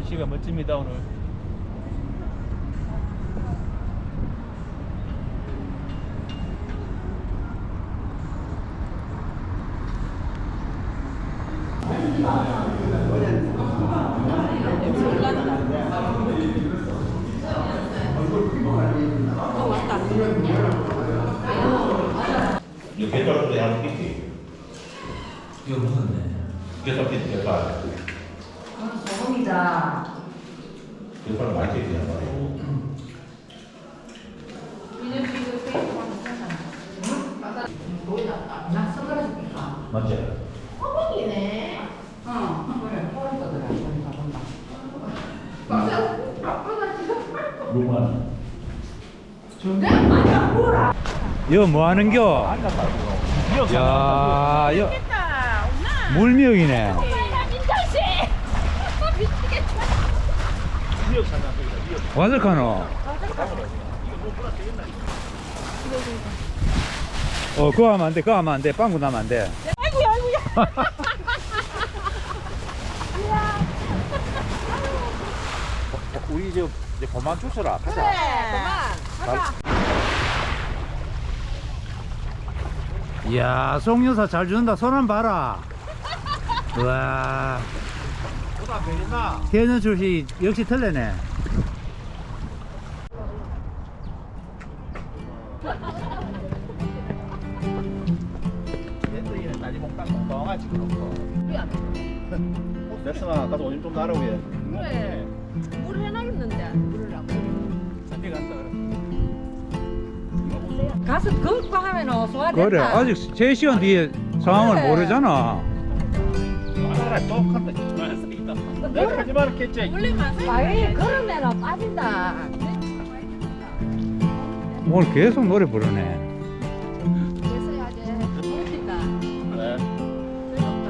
날씨가 멋집니다 오늘. 이거 하는 끼지. 이거 무슨데? 개털 끼지, 개털. 끼지, 말이야. 나 숟가락 줄까? 맞지? 어. 루만. 이거 뭐 하는겨? 야, 이거 물미역이네. 와들카노. 어, 그거 하면 안 돼, 그거 하면 안 돼. 빵구 나면 안 돼. 아이고야, 아이고야. 우리 저, 이제 그만 주셔라. 가자. 이야, 송여사 잘 준다. 손 한번 봐라. 와, 보 다 베리나. 태는 출시 역시 틀리네. 얘들이는 몽땅. 됐으나, 가서 오줌 좀 나라고 해. 그래. 물 해놔겠는데. 산에 간다, 그래. 가서 금고 하면 소화 된다. 그래, 아직 3시간 뒤에 상황을 그래. 모르잖아. 알아, 똑같다. 있다. 내가 하지 말라 했지. 아이, 그러면 빠진다. 오늘 계속 노래 부르네.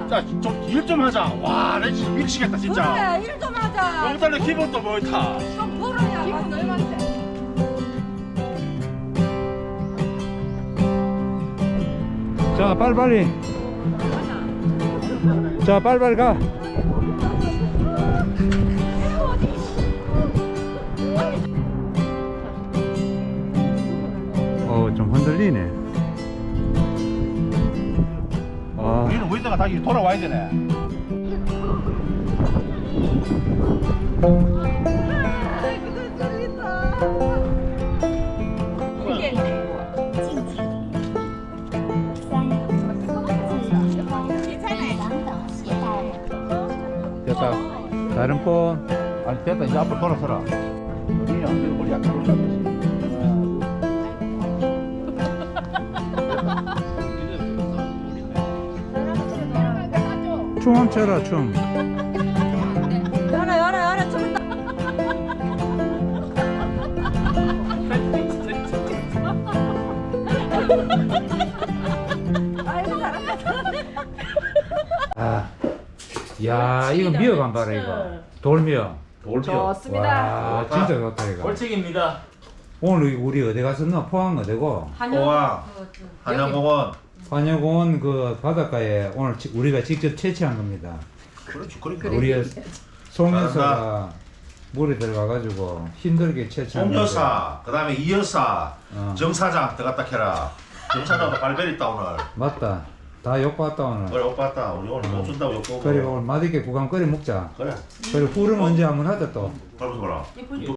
자, 좀, 일 좀 하자. 와, 나 진짜 미치겠다, 진짜. 그래, 일좀 하자. 여기다 내 기본도 뭐 있다. 좀 벌어야 기분 얼마인데. 자, 빨리빨리. 자, 빨리빨리 가. 다시 돌아와야 되네. 됐다. 다른 폰. 아니 됐다 이제 앞으로 돌아서라. 어디야? 이거 머리 약간 올라가지. 춤 한번 춰라, 춤. 열어, 열어, 열어. 좀 아이고, 잘한다. 아, 야, 이거 미역 안 봐라, 이거. 돌미역. 돌죠. 좋습니다. 와, 진짜 좋다, 이거. 벌칙입니다. 오늘 우리 어디 갔었나? 포항 어디고? 포항 한양공원. 환영공원 그 바닷가에 오늘 지- 우리가 직접 채취한 겁니다. 그렇지, 그렇게. 우리 송여사가 물에 들어가가지고 힘들게 채취한. 송여사, 그다음에 이여사, 어. 정사장 들어갔다 캐라. 정사장도 발베리 있다 오늘. 맞다. 다 욕봤다 오늘. 그래 오빠 왔다. 우리 오늘 못 준다고 욕보고. 그래 오늘 맛있게 구강 끓여 먹자. 그래. 그리고 후름 언제 한번 하자 또. 그러면서 봐라.